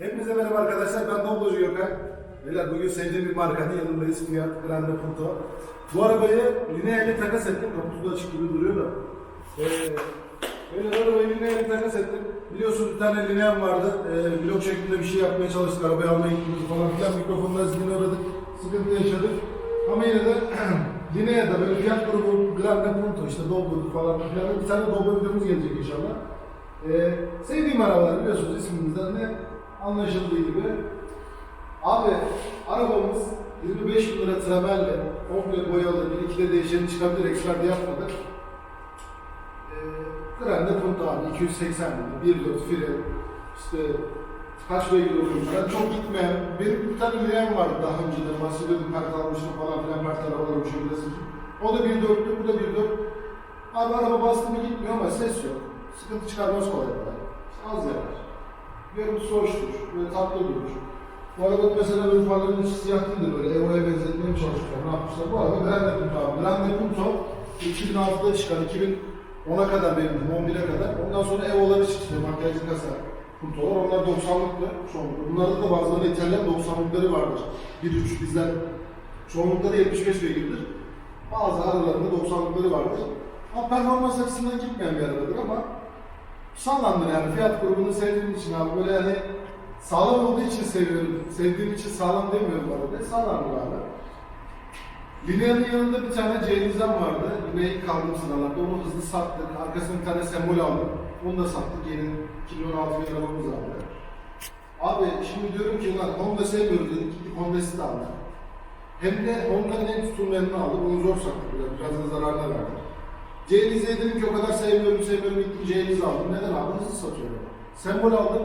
Hepinize merhaba arkadaşlar. Ben Doblocu Gökhan. Beyler bugün sevdiğim bir markanın yanındayız. Fiat Grande Punto. Bu arabayı lineerli takas ettim. Kaputu da açık gibi duruyor da. Ee, böyle arabayı lineerli takas ettim. Biliyorsunuz bir tane lineer vardı. Ee, blok şeklinde bir şey yapmaya çalıştık. Arabayı almaya gittiğimiz falan filan. Mikrofonla zilini aradık. Sıkıntı yaşadık. Ama yine de lineer'de böyle Fiat grubu Grande Punto işte Doblo falan filan. Bir tane Doblo videomuz gelecek inşallah. Ee, sevdiğim arabalar biliyorsunuz ismimizden de anlaşıldığı gibi. Abi arabamız 25 bin lira tramelle komple boyalı bir iki de değişeni çıkabilir eksperde yapmadık. Ee, Grande Punto abi 280 bin, 1.4 fren, işte kaç beygir oluyor falan çok gitmeyen, bir tane Leon vardı daha önceden bahsediyordum kart almıştım falan filan kart arabalarım şöyle sıkıntı. O da 1.4'tü, bu da 1.4. Abi araba bastı mı gitmiyor ama ses yok. Sıkıntı çıkarmaz kolay kolay. Az yakar. Görüntüsü hoştur, böyle tatlı durur. Bu araba mesela böyle farların içi siyah değildir böyle Evo'ya benzetmeye çalışmışlar. Ne yapmışlar? Bu araba Grande Punto abi. Grande Punto 2006'da çıkan, 2010'a kadar benim 11'e kadar. Ondan sonra Evo'ları çıktı, makyajlı kasa Punto'lar. Onlar 90'lıktı çoğunlukla. Bunlarda da bazıları İtalyan 90'lıkları vardır. 1.3 bizden çoğunlukları 75 beygirdir. Bazı aralarında 90'lıkları vardır. Ama performans açısından gitmeyen bir arabadır ama sağlamdır yani fiyat grubunu sevdiğim için abi böyle yani sağlam olduğu için seviyorum. Sevdiğim için sağlam demiyorum arada. Sağlamdır abi. Linea'nın yanında bir tane Ceylin'den vardı. Yine ilk kaldığım sıralarda. Onu hızlı sattık. Arkasına bir tane sembol aldım. Onu da sattık. Yeni 2016 bir arabamız vardı. Abi şimdi diyorum ki lan Honda sevmiyoruz dedik. Gittik Honda'sı da aldık. Hem de Honda'nın en tutumlarını aldık. Onu zor sattık biraz. Biraz da zararına verdik. Ceylin'e dedim ki o kadar sevmiyorum sevmiyorum. Gittim Ceylin'i aldım. Neden aldım? Hızlı satıyorum. Sembol aldım.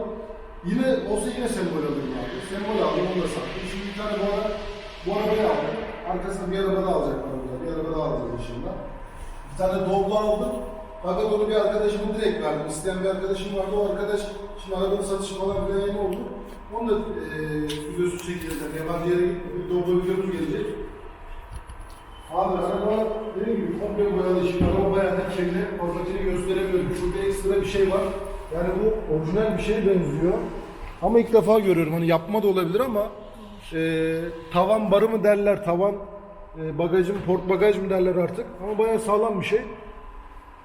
Yine olsa yine sembol alırım abi. Sembol aldım onu da sattım. Şimdi bir tane bu ara bu arabayı aldım. Arkasına bir araba daha alacak bana. Bir araba daha alacağız inşallah. Bir tane Doblo aldım. Fakat onu bir arkadaşıma direkt verdim. İsteyen bir arkadaşım vardı. O arkadaş şimdi arabanın satışı falan filan oldu. Onu da eee videosu çekeceğiz. Yani yabancı yere gittim. Doblo videomuz gelecek. Abi araba dediğim gibi komple boyalı şimdi araba bayağı da kirli. Oradakini gösteremiyorum. Şurada ekstra bir şey var. Yani bu orijinal bir şeye benziyor. Ama ilk defa görüyorum. Hani yapma da olabilir ama e, tavan barı mı derler, tavan e, bagajım, port bagaj mı derler artık. Ama bayağı sağlam bir şey.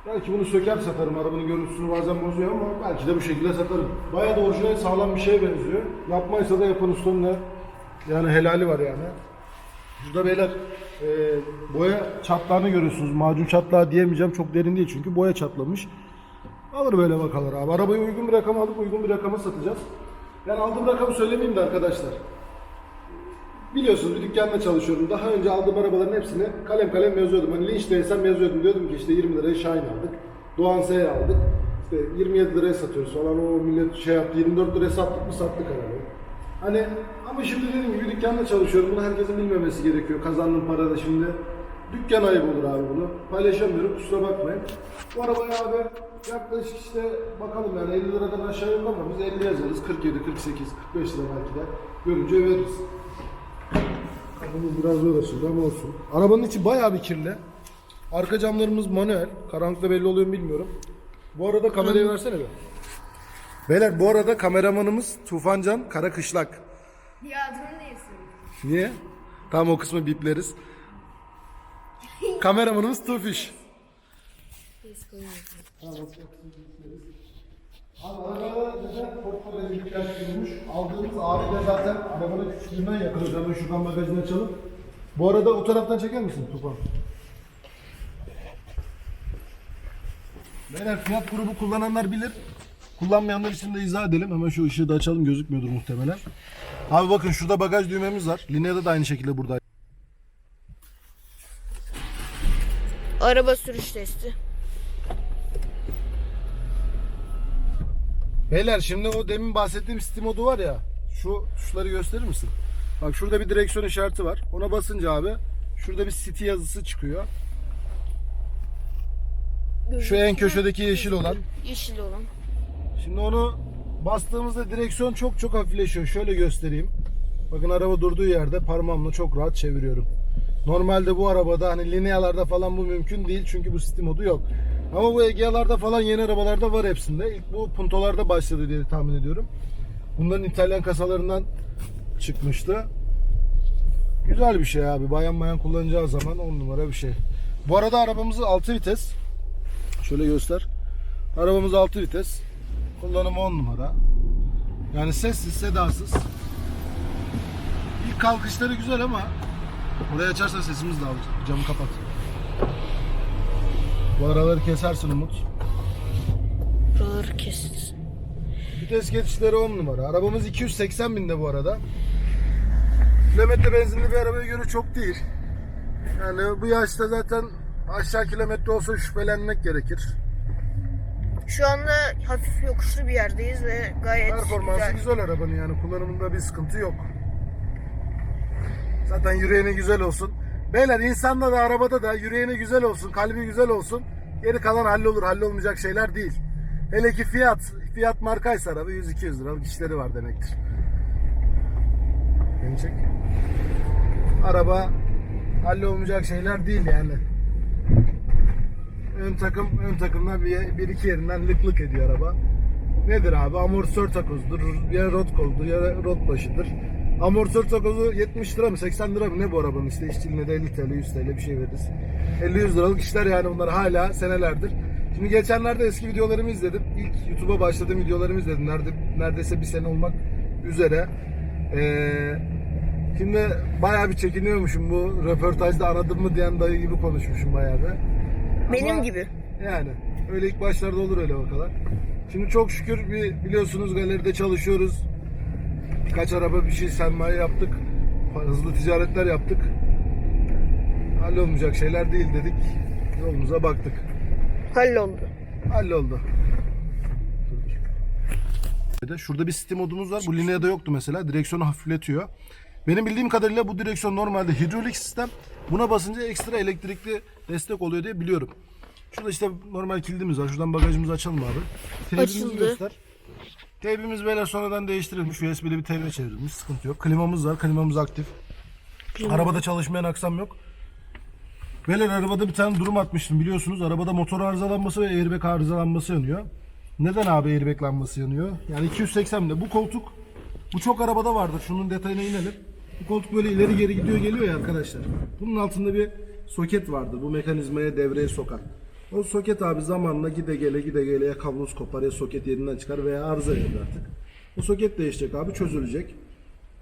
Belki bunu söker satarım. Arabanın görüntüsünü bazen bozuyor ama belki de bu şekilde satarım. Bayağı da orijinal sağlam bir şeye benziyor. Yapmaysa da yapan ustanın yani helali var yani. Burada beyler e, boya çatlağını görüyorsunuz. Macun çatlağı diyemeyeceğim. Çok derin değil çünkü boya çatlamış. Alır böyle bakalım abi. Arabayı uygun bir rakama alıp uygun bir rakama satacağız. Ben aldığım rakamı söylemeyeyim de arkadaşlar. Biliyorsunuz bir dükkanda çalışıyorum. Daha önce aldığım arabaların hepsini kalem kalem yazıyordum. Hani Lynch'teysem yazıyordum. Diyordum ki işte 20 liraya Shine aldık. Doğan S'yi aldık. İşte 27 liraya satıyoruz falan. O millet şey yaptı. 24 liraya sattık mı sattık arabayı. Hani ama şimdi dediğim gibi dükkanda çalışıyorum. Bunu herkesin bilmemesi gerekiyor. Kazandığım para da şimdi. Dükkan ayıp olur abi bunu. Paylaşamıyorum kusura bakmayın. Bu arabaya abi yaklaşık işte bakalım yani 50 liradan aşağı yok ama biz 50 yazarız. 47, 48, 45 lira belki de görünce veririz. Kapımız biraz uğraşıyor ama olsun. Arabanın içi bayağı bir kirli. Arka camlarımız manuel. Karanlıkta belli oluyor mu bilmiyorum. Bu arada kamerayı versene be. Beyler bu arada kameramanımız Tufancan Karakışlak. Ya adını neyse. Niye? Tamam o kısmı bipleriz. Kameramanımız Tufiş. Abi arabada neden portföy bir ihtiyaç duymuş? Aldığımız abi de zaten arabanın küçüklüğünden yakınız. Hemen şuradan bagajını açalım. Bu arada o taraftan çeker misin Tufan? Beyler fiyat grubu kullananlar bilir. Kullanmayanlar için de izah edelim. Hemen şu ışığı da açalım gözükmüyordur muhtemelen. Abi bakın şurada bagaj düğmemiz var. Linea'da da aynı şekilde burada. Araba sürüş testi. Beyler şimdi o demin bahsettiğim Steam modu var ya. Şu tuşları gösterir misin? Bak şurada bir direksiyon işareti var. Ona basınca abi şurada bir City yazısı çıkıyor. Şu en köşedeki yeşil olan. Yeşil olan. Şimdi onu bastığımızda direksiyon çok çok hafifleşiyor. Şöyle göstereyim. Bakın araba durduğu yerde parmağımla çok rahat çeviriyorum. Normalde bu arabada hani Linea'larda falan bu mümkün değil çünkü bu Steam modu yok. Ama bu Egea'larda falan yeni arabalarda var hepsinde. İlk bu Punto'larda başladı diye tahmin ediyorum. Bunların İtalyan kasalarından çıkmıştı. Güzel bir şey abi. Bayan bayan kullanacağı zaman 10 numara bir şey. Bu arada arabamız 6 vites. Şöyle göster. Arabamız 6 vites. Kullanımı 10 numara. Yani sessiz, sedasız. İlk kalkışları güzel ama Burayı açarsan sesimiz dağılır. Camı kapat. Bu araları kesersin Umut. Buraları keseceğiz. Vites geçişleri 10 numara. Arabamız 280 binde bu arada. Kilometre benzinli bir arabaya göre çok değil. Yani bu yaşta zaten aşağı kilometre olsa şüphelenmek gerekir. Şu anda hafif yokuşlu bir yerdeyiz ve gayet Performansı güzel. güzel. arabanın yani kullanımında bir sıkıntı yok. Zaten yüreğine güzel olsun. Beyler insanda da arabada da yüreğine güzel olsun, kalbi güzel olsun. Geri kalan hallolur, hallolmayacak şeyler değil. Hele ki fiyat, fiyat markaysa araba 100-200 liralık işleri var demektir. Beni çek. Araba hallolmayacak şeyler değil yani. Ön takım, ön takımdan bir, bir iki yerinden lık lık ediyor araba. Nedir abi? Amortisör takozdur, ya rot koludur ya rot başıdır. Amortisör takozu 70 lira mı 80 lira mı ne bu arabanın işte işçiliğine de 50 TL 100 TL bir şey veririz. 50-100 liralık işler yani bunlar hala senelerdir. Şimdi geçenlerde eski videolarımı izledim. İlk YouTube'a başladığım videolarımı izledim. Nerede, neredeyse bir sene olmak üzere. Ee, şimdi bayağı bir çekiniyormuşum bu röportajda aradım mı diyen dayı gibi konuşmuşum bayağı bir. Benim Ama- gibi. yani öyle ilk başlarda olur öyle vakalar. Şimdi çok şükür bir biliyorsunuz galeride çalışıyoruz. Birkaç araba bir şey sermaye yaptık. Hızlı ticaretler yaptık. Hallolmayacak şeyler değil dedik. Yolumuza baktık. Halloldu. Halloldu. Şurada bir Steam modumuz var. Bu Linea'da yoktu mesela. Direksiyonu hafifletiyor. Benim bildiğim kadarıyla bu direksiyon normalde hidrolik sistem. Buna basınca ekstra elektrikli destek oluyor diye biliyorum. Şurada işte normal kilidimiz var. Şuradan bagajımızı açalım abi. Teybimizi Açıldı. göster. Teybimiz böyle sonradan değiştirilmiş. USB'li bir teybe çevrilmiş. Sıkıntı yok. Klimamız var. Klimamız aktif. Arabada çalışmayan aksam yok. Beyler arabada bir tane durum atmıştım biliyorsunuz. Arabada motor arızalanması ve airbag arızalanması yanıyor. Neden abi airbag lambası yanıyor? Yani 280'de bu koltuk bu çok arabada vardır. Şunun detayına inelim. Bu koltuk böyle ileri geri gidiyor geliyor ya arkadaşlar. Bunun altında bir soket vardır. Bu mekanizmaya devreye sokan. O soket abi zamanla gide gele gide gele ya kablosu kopar ya soket yerinden çıkar veya arıza verir artık. O soket değişecek abi çözülecek.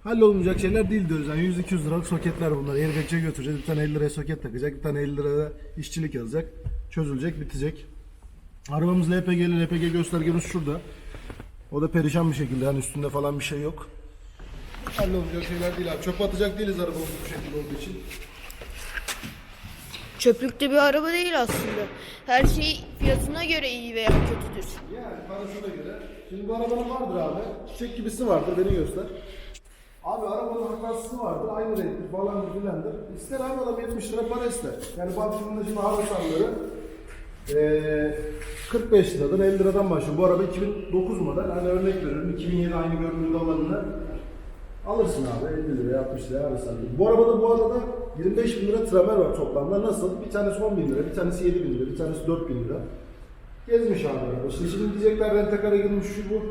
Hallolmayacak şeyler değil diyoruz. Yani 100-200 liralık soketler bunlar. Airbag'e götüreceğiz. Bir tane 50 liraya soket takacak. Bir tane 50 liraya işçilik yazacak. Çözülecek, bitecek. Arabamız LPG'li. LPG göstergemiz şurada. O da perişan bir şekilde. Yani üstünde falan bir şey yok. Hallolmayacak şeyler değil abi. Çöp atacak değiliz arabamız bu şekilde olduğu için. Çöplükte bir araba değil aslında. Her şey fiyatına göre iyi veya kötüdür. Yani parasına göre. Şimdi bu arabanın vardır abi. Çiçek gibisi vardır. Beni göster. Abi arabanın hakasısı vardır. Aynı renktir falan filandır. İster abi adam 70 lira para ister. Yani bak şimdi hava salları eee 45 liradır 50 liradan başlıyor. Bu araba 2009 model. Hani örnek veriyorum 2007 aynı görünümde olanını alırsın abi 50 liraya 60 liraya alırsın. Bu arabada bu arada 25 bin lira tramer var toplamda. Nasıl? Bir tanesi 10 bin lira, bir tanesi 7 bin lira, bir tanesi 4 bin lira. Gezmiş abi araba. Şimdi, diyecekler rentekara girmiş şu bu.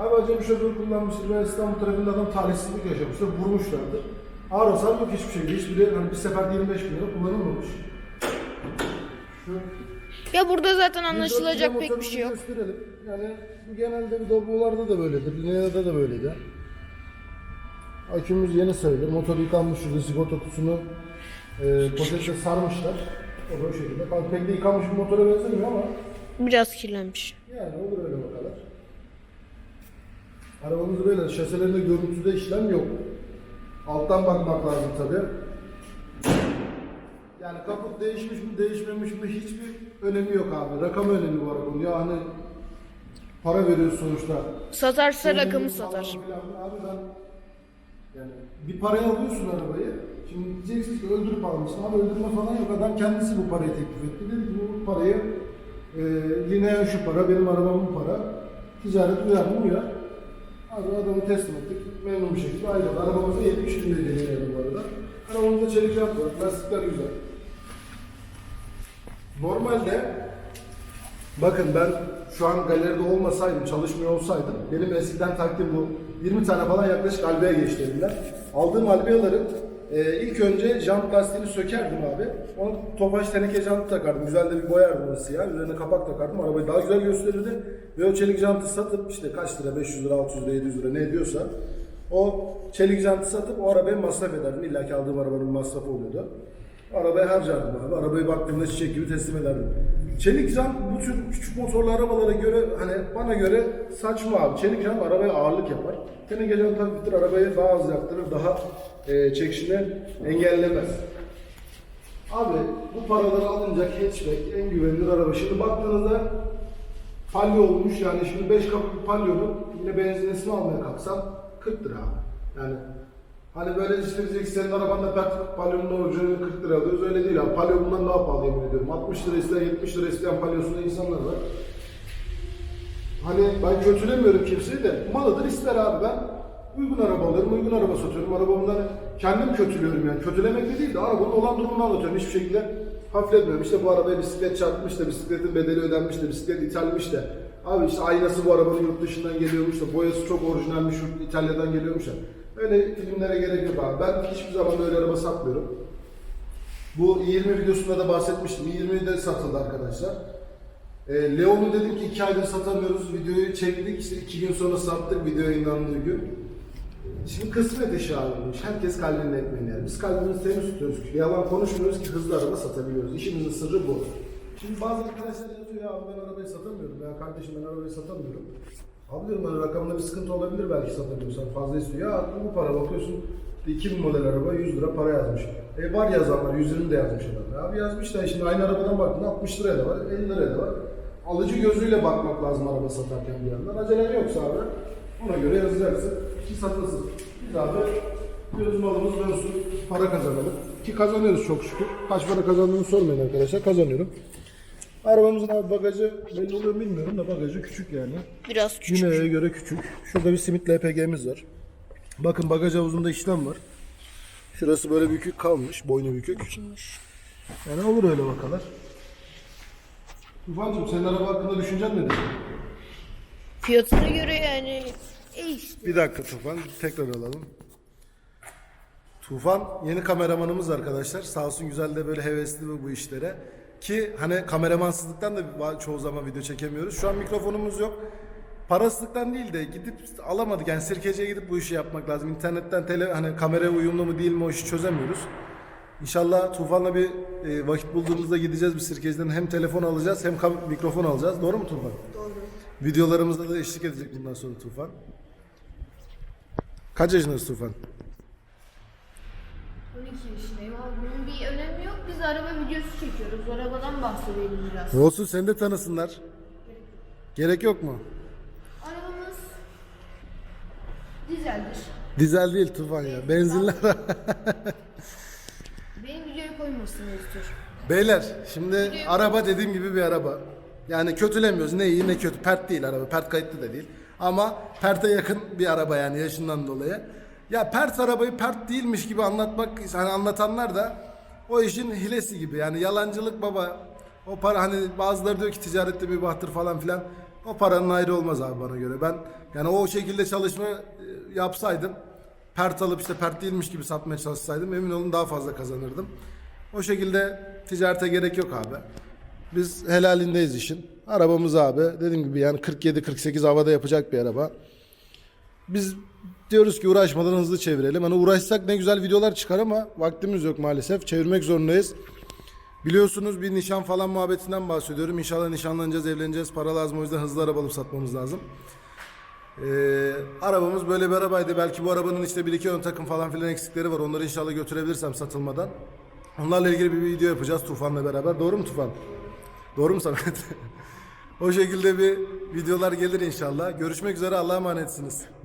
Abi acaba şoför kullanmıştır veya İstanbul trafiğinde adam talihsizlik yaşamıştır, vurmuşlardır. Ağır hasar yok hiçbir şekilde. Hiçbiri hani bir sefer 25 bin lira kullanılmamış. Şu Ya burada zaten anlaşılacak pek bir şey yok. Gösterelim. Yani bu genelde bir Doblo'larda da böyledir. Linea'da da böyleydi. Akümüz yeni sayılır. Motor yıkanmış şurada sigorta kutusunu e, poşetle sarmışlar. O da o şekilde. Bak pek de yıkanmış bir motora benzemiyor ama Biraz kirlenmiş. yani olur öyle bakalım. Arabamız böyle. Şaselerinde görüntüde işlem yok. Alttan bakmak lazım tabii. Yani kaput değişmiş mi değişmemiş mi hiçbir önemi yok abi. Rakam önemli bu arabanın. Ya hani para veriyoruz sonuçta. Satarsa rakamı satar. Abi ben yani bir paraya alıyorsun arabayı. Şimdi diyeceksin ki öldürüp almışsın. Abi öldürme falan yok. Adam kendisi bu parayı teklif etti. Dedi bu parayı e, yine şu para, benim arabamın para. Ticaret uyar mı uyar. Abi adamı teslim ettik. Memnun bir şekilde ayrıldı. Arabamızda 70 bin lira geliyor bu arada. Arabamızda çelik jant var. Lastikler güzel. Normalde bakın ben şu an galeride olmasaydım, çalışmıyor olsaydım benim eskiden taktiğim bu 20 tane falan yaklaşık albeye geçti elimden. Aldığım albeyaları e, ilk önce jant lastiğini sökerdim abi. Onu topaç teneke jant takardım. Güzel de bir boyardım onu siyah. Üzerine kapak takardım. Arabayı daha güzel gösterirdi. Ve o çelik jantı satıp işte kaç lira 500 lira 600 lira 700 lira ne ediyorsa o çelik jantı satıp o arabaya masraf ederdim. İlla ki aldığım arabanın masrafı oluyordu. Arabaya harcardım abi. Arabayı baktığımda çiçek gibi teslim ederdim. Çelik jant bu tür küçük motorlu arabalara göre hani bana göre saçma abi. Çelik jant arabaya ağırlık yapar. Teneke jant hafiftir arabayı daha az yaktırır. Daha e, çekişini engellemez. Abi bu paraları alınca hatchback en güvenilir araba. Şimdi baktığınızda palyo olmuş yani şimdi 5 kapı bir palyonun yine benzinesini almaya kalksam 40 lira abi. Yani hani böyle işte senin arabanda pert palyonun orijinalini 40 lira alıyoruz öyle değil abi. Palyo bundan daha pahalı yemin ediyorum. 60 lira isteyen 70 lira isteyen palyosunda insanlar var. Hani ben kötülemiyorum kimseyi de malıdır ister abi ben uygun araba alırım, uygun araba satıyorum. Arabamdan kendim kötülüyorum yani. Kötülemek de değil de arabanın olan durumunu anlatıyorum. Hiçbir şekilde hafifletmiyorum. İşte bu arabaya bisiklet çarpmış da bisikletin bedeli ödenmiş de bisiklet ithalmiş de. Abi işte aynası bu arabanın yurt dışından geliyormuş da boyası çok orijinalmiş yurt İtalya'dan geliyormuş da. Öyle filmlere gerek yok abi. Ben hiçbir zaman öyle araba satmıyorum. Bu 20 videosunda da bahsetmiştim. 20 de satıldı arkadaşlar. E, Leon'u dedim ki iki aydır satamıyoruz. Videoyu çektik. işte iki gün sonra sattık video yayınlandığı gün. Şimdi kısmet işi abiymiş. Herkes kalbinin ekmeğini yer. Biz kalbimizi temiz tutuyoruz. Yalan konuşmuyoruz ki hızlı araba satabiliyoruz. İşimizin sırrı bu. Şimdi bazı arkadaşlar yazıyor ya ben arabayı satamıyorum. Ya kardeşim ben arabayı satamıyorum. Abi hani rakamda bir sıkıntı olabilir belki satamıyorsan fazla istiyor. Ya bu para bakıyorsun 2000 model araba 100 lira para yazmış. E var yazanlar 120 de yazmış adam. Abi yazmış da şimdi aynı arabadan baktığında 60 liraya da var 50 liraya da var. Alıcı gözüyle bakmak lazım araba satarken bir yandan. Acelen yoksa abi ona göre yazacaksın ki satılsın. Biz abi göz malımız dönsün para kazanalım. Ki kazanıyoruz çok şükür. Kaç para kazandığımı sormayın arkadaşlar kazanıyorum. Arabamızın abi bagajı belli oluyor mu bilmiyorum da bagajı küçük yani. Biraz küçük. Jineo'ya göre küçük. Şurada bir simit LPG'miz var. Bakın bagaj havuzunda işlem var. Şurası böyle bükük kalmış, boynu bükük. Yani olur öyle vakalar. Tufancığım senin araba hakkında düşüncen nedir? Fiyatına göre yani e işte. Bir dakika Tufan, tekrar alalım. Tufan yeni kameramanımız arkadaşlar. Sağ olsun güzel de böyle hevesli bu işlere. Ki hani kameramansızlıktan da çoğu zaman video çekemiyoruz. Şu an mikrofonumuz yok. Parasızlıktan değil de gidip alamadık. Yani sirkeciye gidip bu işi yapmak lazım. İnternetten tele, hani kameraya uyumlu mu değil mi o işi çözemiyoruz. İnşallah Tufan'la bir e, vakit bulduğumuzda gideceğiz bir sirkeciden. Hem telefon alacağız hem kam- mikrofon alacağız. Doğru mu Tufan? Doğru. Videolarımızda da eşlik edecek bundan sonra Tufan. Kaç yaşındasın Tufan? 12 yaşındayım ama bunun bir önemi yok. Biz araba videosu çekiyoruz. Arabadan bahsedelim biraz. Olsun seni de tanısınlar. Gerek yok mu? Arabamız dizeldir. Dizel değil Tufan ya. Benzinler. Benim videoyu koymasını istiyor. Beyler şimdi araba dediğim gibi bir araba. Yani kötülemiyoruz. Ne iyi ne kötü. Pert değil araba. Pert kayıtlı da değil. Ama Pert'e yakın bir araba yani yaşından dolayı. Ya Pert arabayı Pert değilmiş gibi anlatmak hani anlatanlar da o işin hilesi gibi. Yani yalancılık baba. O para hani bazıları diyor ki ticarette bir bahtır falan filan. O paranın ayrı olmaz abi bana göre. Ben yani o şekilde çalışma e, yapsaydım pert alıp işte pert değilmiş gibi satmaya çalışsaydım emin olun daha fazla kazanırdım. O şekilde ticarete gerek yok abi. Biz helalindeyiz işin. Arabamız abi dediğim gibi yani 47-48 havada yapacak bir araba. Biz diyoruz ki uğraşmadan hızlı çevirelim. Hani uğraşsak ne güzel videolar çıkar ama vaktimiz yok maalesef. Çevirmek zorundayız. Biliyorsunuz bir nişan falan muhabbetinden bahsediyorum. İnşallah nişanlanacağız, evleneceğiz. Para lazım o yüzden hızlı araba alıp satmamız lazım. Ee, arabamız böyle bir arabaydı. Belki bu arabanın işte bir iki ön takım falan filan eksikleri var. Onları inşallah götürebilirsem satılmadan. Onlarla ilgili bir video yapacağız Tufan'la beraber. Doğru mu Tufan? Doğru mu Samet? o şekilde bir videolar gelir inşallah. Görüşmek üzere. Allah'a emanetsiniz.